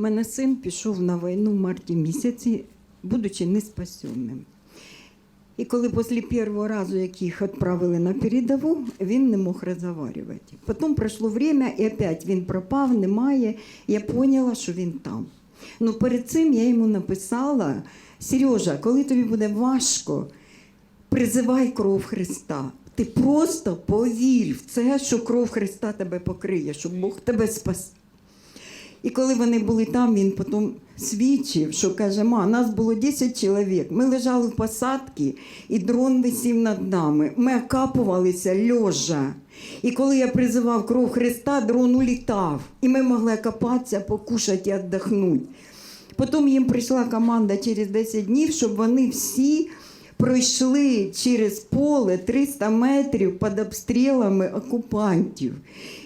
У мене син пішов на війну в марті місяці, будучи неспасенним. І коли після першого разу, як їх відправили на передову, він не мог розговорювати. Потім пройшло время, і опять він пропав, немає. Я поняла, що він там. Ну, перед цим я йому написала: Сережа, коли тобі буде важко, призивай кров Христа. Ти просто повір в це, що кров Христа тебе покриє, що Бог тебе спасе. І коли вони були там, він потім свідчив, що каже, ма, нас було 10 чоловік. Ми лежали в посадці, і дрон висів над нами. Ми окапувалися льожа. І коли я призивав кров Христа, дрон улітав. І ми могли копатися, покушати і віддохнути. Потім їм прийшла команда через 10 днів, щоб вони всі пройшли через поле 300 метрів під обстрілами окупантів.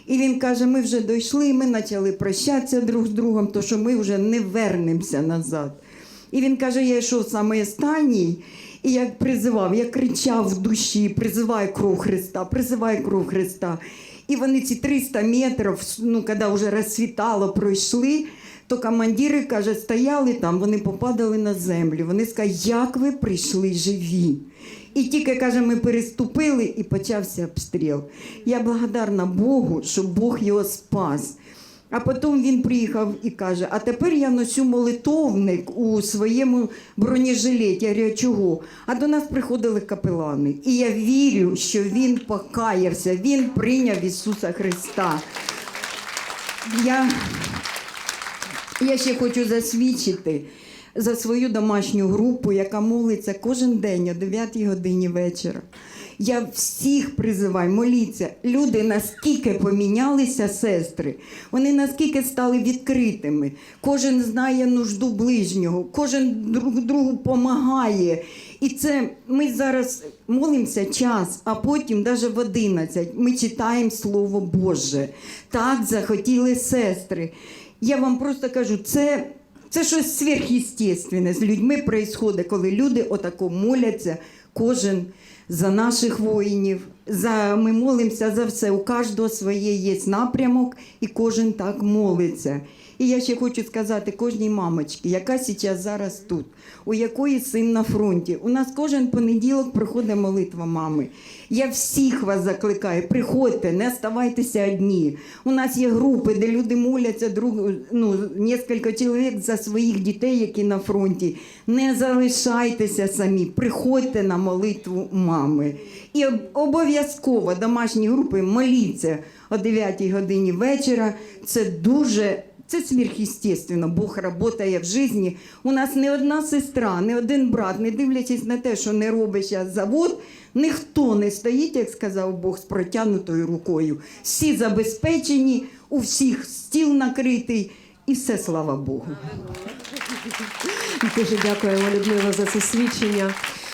І він каже: ми вже дійшли, ми почали прощатися друг з другом, то що ми вже не вернемося назад. І він каже: я йшов саме останній, і я призивав, я кричав в душі: призивай кров Христа, призивай кров Христа. І вони ці 300 метрів, ну, коли вже розсвітало, пройшли, то командири, каже, стояли там, вони попадали на землю. Вони сказали, як ви прийшли живі? І тільки, каже, ми переступили і почався обстріл. Я благодарна Богу, що Бог його спас. А потім він приїхав і каже: А тепер я носю молитовник у своєму бронежилеті. Я говорю, чого? А до нас приходили капелани. І я вірю, що він покаявся, він прийняв Ісуса Христа. Я я ще хочу засвідчити за свою домашню групу, яка молиться кожен день о 9 годині вечора. Я всіх призиваю, моліться. Люди наскільки помінялися, сестри, вони наскільки стали відкритими. Кожен знає нужду ближнього, кожен друг другу допомагає. І це ми зараз молимося час, а потім, навіть в 11, ми читаємо Слово Боже. Так захотіли сестри. Я вам просто кажу, це, це щось сверхъестественне з людьми відбувається, коли люди отако моляться, кожен за наших воїнів. За, ми молимося за все. У кожного своє є напрямок, і кожен так молиться. І я ще хочу сказати кожній мамочці, яка зараз зараз тут, у якої син на фронті. У нас кожен понеділок приходить молитва мами. Я всіх вас закликаю, приходьте, не оставайтеся одні. У нас є групи, де люди моляться друг, ну, кілька чоловік за своїх дітей, які на фронті. Не залишайтеся самі, приходьте на молитву мами. І обов'язково домашні групи моліться о 9 годині вечора. Це дуже. Це сверхъестественно, Бог працює в житті. У нас не одна сестра, не один брат, не дивлячись на те, що не робить зараз завод, ніхто не стоїть, як сказав Бог, з протягнутою рукою. Всі забезпечені, у всіх стіл накритий, і все слава Богу. Дуже дякуємо, Людмила, за це свідчення.